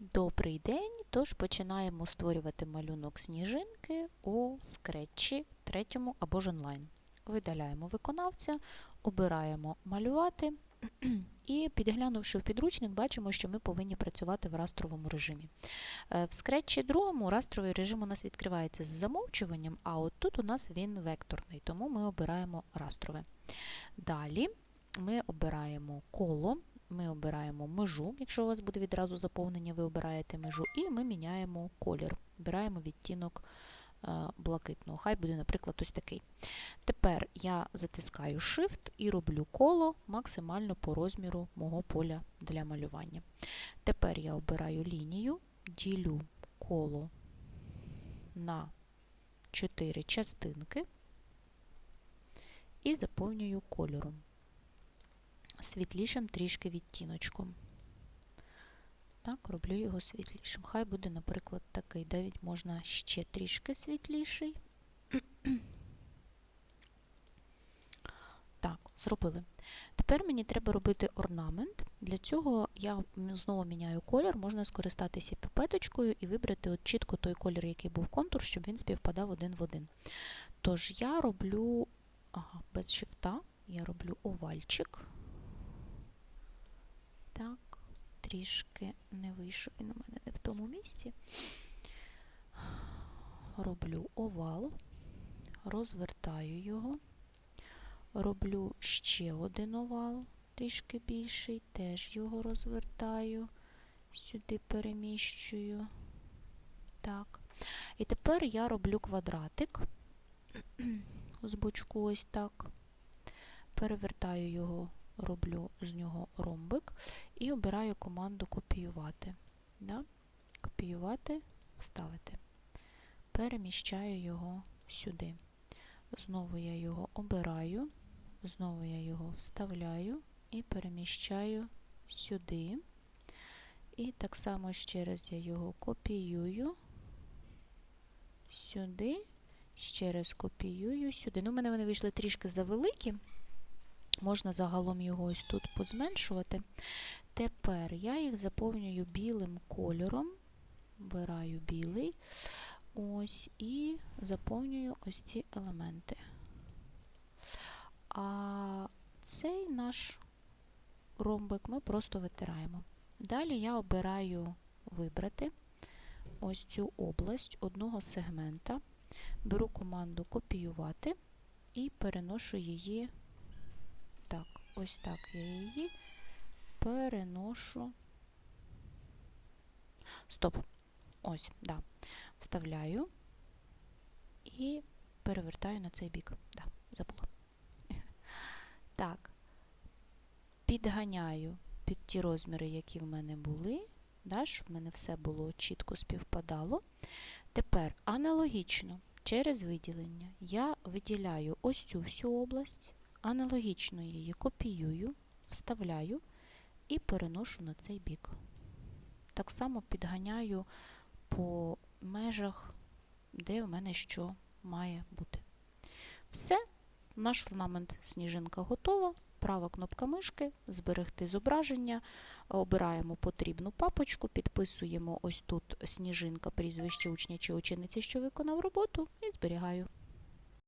Добрий день! Тож починаємо створювати малюнок сніжинки у скретчі третьому або ж онлайн. Видаляємо виконавця, обираємо малювати і підглянувши в підручник, бачимо, що ми повинні працювати в растровому режимі. Е, В скретчі другому растровий режим у нас відкривається з замовчуванням, а от тут у нас він векторний, тому ми обираємо растрове. Далі ми обираємо коло, ми обираємо межу, якщо у вас буде відразу заповнення, ви обираєте межу, і ми міняємо колір, обираємо відтінок е, блакитного. Хай буде, наприклад, ось такий. Тепер я затискаю Shift і роблю коло максимально по розміру мого поля для малювання. Тепер я обираю лінію, ділю коло на 4 частинки і заповнюю кольором світлішим трішки відтіночком. Так, роблю його світлішим. Хай буде, наприклад, такий. Навіть можна ще трішки світліший. Так, зробили. Тепер мені треба робити орнамент. Для цього я знову міняю колір, можна скористатися піпеточкою і вибрати от чітко той колір, який був контур, щоб він співпадав один в один. Тож я роблю ага, без шифта, я роблю овальчик. Так, трішки не вийшов він у мене не в тому місці. Роблю овал, розвертаю його, роблю ще один овал, трішки більший, теж його розвертаю, сюди переміщую. Так. І тепер я роблю квадратик з бочку ось так. Перевертаю його роблю з нього ромбик і обираю команду копіювати. Да? Копіювати, вставити. Переміщаю його сюди. Знову я його обираю, знову я його вставляю і переміщаю сюди. І так само ще раз я його копіюю сюди, ще раз копіюю сюди. Ну, у мене вони вийшли трішки завеликі. Можна загалом його ось тут позменшувати. Тепер я їх заповнюю білим кольором, вбираю білий, ось, і заповнюю ось ці елементи. А цей наш ромбик ми просто витираємо. Далі я обираю вибрати ось цю область одного сегмента, беру команду копіювати і переношу її. Так, ось так я її переношу. Стоп. Ось, да. Вставляю і перевертаю на цей бік. Да, забула. Так. Підганяю під ті розміри, які в мене були, да, щоб в мене все було чітко співпадало. Тепер аналогічно через виділення я виділяю ось цю всю область. Аналогічно її копіюю, вставляю і переношу на цей бік. Так само підганяю по межах, де в мене що має бути. Все, наш орнамент сніжинка готова. Права кнопка мишки, зберегти зображення, обираємо потрібну папочку, підписуємо ось тут сніжинка, прізвище учня чи учениці, що виконав роботу, і зберігаю.